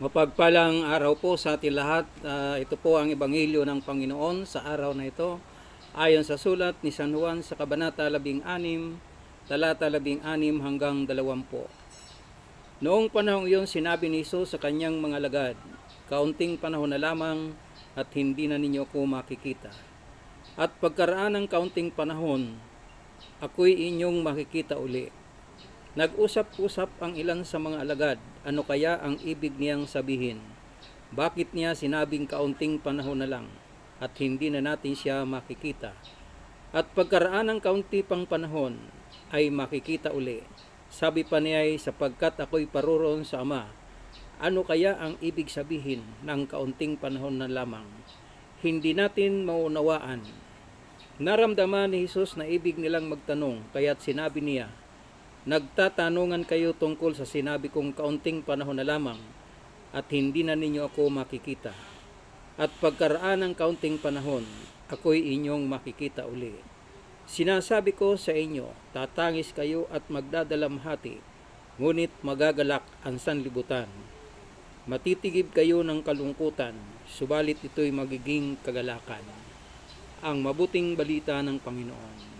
Mapagpalang araw po sa ating lahat. Ah, ito po ang Ebanghelyo ng Panginoon sa araw na ito. Ayon sa sulat ni San Juan sa Kabanata 16, talata 16 hanggang 20. Noong panahong iyon sinabi ni Isus sa kanyang mga lagad, Kaunting panahon na lamang at hindi na ninyo ako makikita. At pagkaraan ng kaunting panahon, ako'y inyong makikita uli. Nag-usap-usap ang ilan sa mga alagad, ano kaya ang ibig niyang sabihin? Bakit niya sinabing kaunting panahon na lang at hindi na natin siya makikita? At pagkaraan ng kaunti pang panahon ay makikita uli. Sabi pa niya ay sapagkat ako'y paroroon sa Ama. Ano kaya ang ibig sabihin ng kaunting panahon na lamang? Hindi natin maunawaan. Naramdaman ni Jesus na ibig nilang magtanong, kaya't sinabi niya, Nagtatanungan kayo tungkol sa sinabi kong kaunting panahon na lamang at hindi na ninyo ako makikita. At pagkaraan ng kaunting panahon, ako'y inyong makikita uli. Sinasabi ko sa inyo, tatangis kayo at magdadalamhati, ngunit magagalak ang sanlibutan. Matitigib kayo ng kalungkutan, subalit ito'y magiging kagalakan. Ang mabuting balita ng Panginoon.